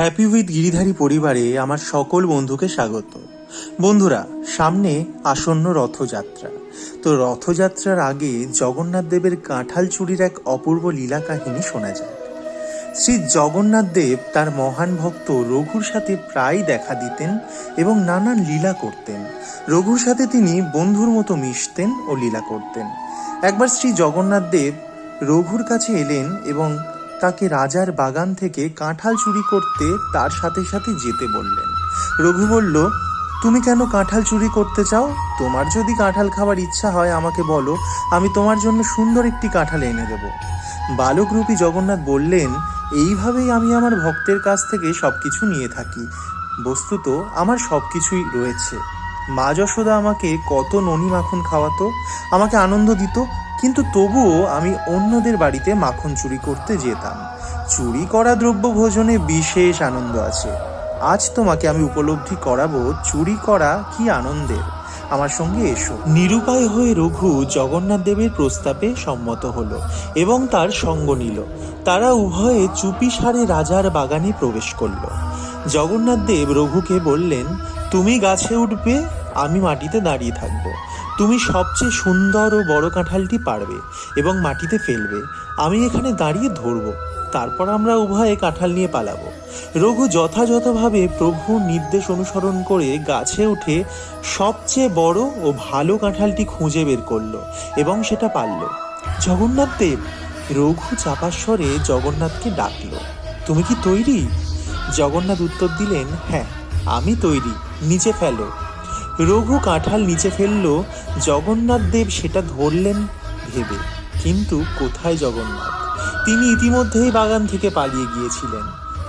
Happy with Giridhari পরিবারে আমার সকল বন্ধুকে স্বাগত। বন্ধুরা, সামনে আসন্ন রথযাত্রা। তো রথযাত্রার আগে জগন্নাথ দেবের কাঁঠাল চুরির এক অপূর্ব লীলা কাহিনী শোনা যায় শ্রী জগন্নাথ দেব তার মহান ভক্ত রঘুর সাথে প্রায় দেখা দিতেন এবং নানান লীলা করতেন। রঘুর সাথে তিনি বন্ধুর মতো মিশতেন ও লীলা করতেন। একবার শ্রী জগন্নাথ দেব রঘুর কাছে এলেন এবং তাকে রাজার বাগান থেকে কাঁঠাল চুরি করতে তার সাথে সাথে যেতে বললেন। রঘু বলল, তুমি কেন কাঁঠাল চুরি করতে চাও? তোমার যদি কাঁঠাল খাবার ইচ্ছা হয়, আমাকে বলো, আমি তোমার জন্য সুন্দর একটি কাঁঠাল এনে দেব। বালকরূপী জগন্নাথ বললেন, এইভাবেই আমি আমার ভক্তের কাছ থেকে সব কিছু নিয়ে থাকি। বস্তুত আমার সব কিছুই রয়েছে। মা যশোদা আমাকে কত ননি মাখন খাওয়াতো, আমাকে আনন্দ দিত কিন্তু তবুও আমি অন্যদের বাড়িতে মাখন চুরি করতে যেতাম। চুরি করা দ্রব্য ভোজনে বিশেষ আনন্দ আছে। আজ তোমাকে আমি উপলব্ধি করাবো চুরি করা কি আনন্দের। আমার সঙ্গে এসো। নিরুপায় হয়ে রঘু জগন্নাথ দেবের প্রস্তাবে সম্মত হলো এবং তার সঙ্গ নিল। তারা উভয়ে চুপি সারে রাজার বাগানে প্রবেশ করল। জগন্নাথ দেব রঘুকে বললেন, তুমি গাছে উঠবে, আমি মাটিতে দাঁড়িয়ে থাকব। তুমি সবচেয়ে সুন্দর ও বড় কাঁঠালটি পারবে এবং মাটিতে ফেলবে। আমি এখানে দাঁড়িয়ে ধরবো। তারপর আমরা উভয়ে কাঁঠাল নিয়ে পালাবো। রঘু যথাযথভাবে প্রভুর নির্দেশ অনুসরণ করে গাছে উঠে সবচেয়ে বড় ও ভালো কাঁঠালটি খুঁজে বের করল এবং সেটা পারল। জগন্নাথ দেব রঘু চাপাস্বরে জগন্নাথকে ডাকল, তুমি কি তৈরি? জগন্নাথ উত্তর দিলেন হ্যাঁ আমি তৈরি, নিচে ফেলো। রঘু কাঁঠাল নিচে ফেলল, জগন্নাথ দেব সেটা ধরলেন ভেবে। কিন্তু কোথায় জগন্নাথ? তিনি ইতিমধ্যেই বাগান থেকে পালিয়ে গিয়েছিলেন।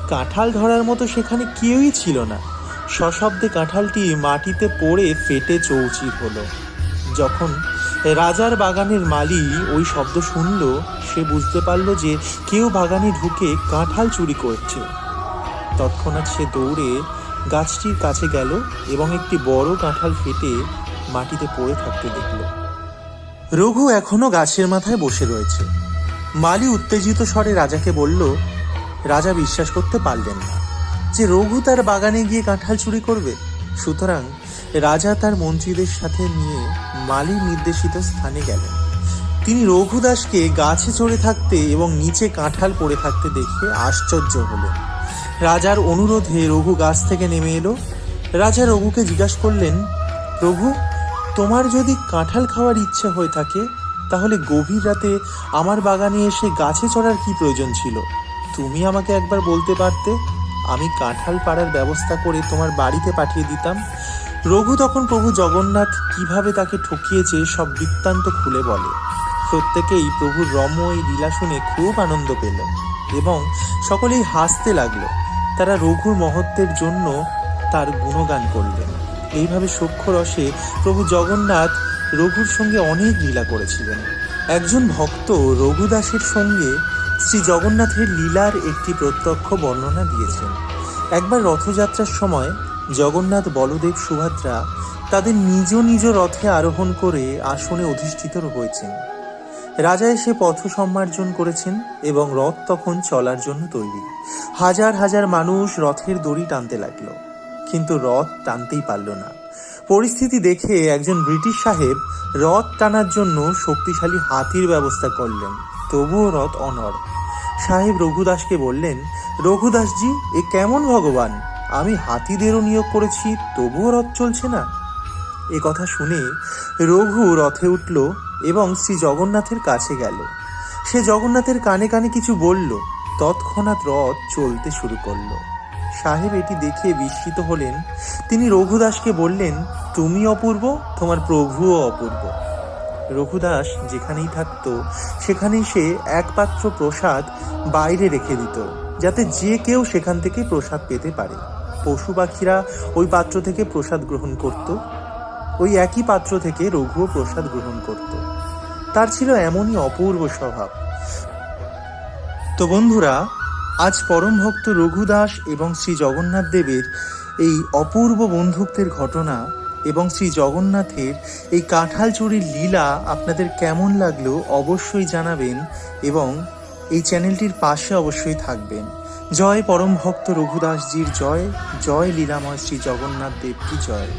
কাঁঠাল ধরার মতো সেখানে কেউই ছিল না। সশব্দে কাঁঠালটি মাটিতে পড়ে ফেটে চৌচির হলো। যখন রাজার বাগানের মালি ওই শব্দ শুনল, সে বুঝতে পারল যে কেউ বাগানে ঢুকে কাঁঠাল চুরি করছে। তৎক্ষণাৎ সে দৌড়ে গাছটির কাছে গেল এবং একটি বড় কাঁঠাল ফেটে মাটিতে পড়ে থাকতে দেখল। রঘু এখনও গাছের মাথায় বসে রয়েছে। মালি উত্তেজিত স্বরে রাজাকে বলল, রাজা বিশ্বাস করতে পারলেন না যে রঘু তার বাগানে গিয়ে কাঁঠাল চুরি করবে। সুতরাং রাজা তার মন্ত্রীদের সাথে নিয়ে মালি নির্দেশিত স্থানে গেলেন। তিনি রঘুদাসকে গাছে চড়ে থাকতে এবং নিচে কাঁঠাল পড়ে থাকতে দেখে আশ্চর্য হলেন। রাজার অনুরোধে রঘু গাছ থেকে নেমে এলো। রাজা রঘুকে জিজ্ঞাসা করলেন প্রভু তোমার যদি কাঁঠাল খাওয়ার ইচ্ছে হয়ে থাকে, তাহলে গভীর রাতে আমার বাগানে এসে গাছে চড়ার কি প্রয়োজন ছিল? তুমি আমাকে একবার বলতে পারতে? আমি কাঁঠাল পাড়ার ব্যবস্থা করে তোমার বাড়িতে পাঠিয়ে দিতাম রঘু তখন প্রভু জগন্নাথ কীভাবে তাকে ঠকিয়েছে সব বৃত্তান্ত খুলে বলে। প্রত্যেকেই প্রভুর রম্য এই লীলা শুনে খুব আনন্দ পেল এবং সকলেই হাসতে লাগল। তারা রঘুর মহত্বের জন্য তার গুণগান করলেন। এইভাবে সূক্ষ্ম রসে প্রভু জগন্নাথ রঘুর সঙ্গে অনেক লীলা করেছিলেন। একজন ভক্ত রঘুদাসের সঙ্গে শ্রী জগন্নাথের লীলার একটি প্রত্যক্ষ বর্ণনা দিয়েছেন। একবার রথযাত্রার সময় জগন্নাথ বলদেব সুভাদ্রা তাদের নিজ নিজ রথে আরোহণ করে আসনে অধিষ্ঠিত হয়েছেন। রাজা এসে পথ সম্মার্জন করেছেন এবং রথ তখন চলার জন্য তৈরি। হাজার হাজার মানুষ রথের দড়ি টানতে লাগল, কিন্তু রথ টানতেই পারল না। পরিস্থিতি দেখে একজন ব্রিটিশ সাহেব রথ টানার জন্য শক্তিশালী হাতির ব্যবস্থা করলেন, তবুও রথ অনড়। সাহেব রঘুদাসকে বললেন, রঘুদাসজি, এ কেমন ভগবান? আমি হাতিদেরও নিয়োগ করেছি, তবুও রথ চলছে না? এ কথা শুনে রঘু রথে উঠল এবং শ্রী জগন্নাথের কাছে গেল। সে জগন্নাথের কানে কানে কিছু বলল। তৎক্ষণাৎ রথ চলতে শুরু করল। সাহেব এটি দেখে বিস্মিত হলেন। তিনি রঘুদাসকে বললেন, তুমি অপূর্ব, তোমার প্রভুও অপূর্ব। রঘুদাস যেখানেই থাকতো, সেখানেই সে এক পাত্র প্রসাদ বাইরে রেখে দিত, যাতে যে কেউ সেখান থেকে প্রসাদ পেতে পারে। পশু পাখিরা ওই পাত্র থেকে প্রসাদ গ্রহণ করত। ওই একই পাত্র থেকে রঘুও প্রসাদ গ্রহণ করত। তার ছিল এমনই অপূর্ব স্বভাব। তো বন্ধুরা, আজ পরম ভক্ত রঘুদাস এবং শ্রী জগন্নাথ দেবের এই অপূর্ব বন্ধুত্বের ঘটনা এবং শ্রী জগন্নাথের এই কাঁঠাল চুরির লীলা আপনাদের কেমন লাগল অবশ্যই জানাবেন এবং এই চ্যানেলটির পাশে অবশ্যই থাকবেন। জয় পরম ভক্ত রঘুদাসজির জয় জয় লীলাময় শ্রী জগন্নাথ দেব কি জয়।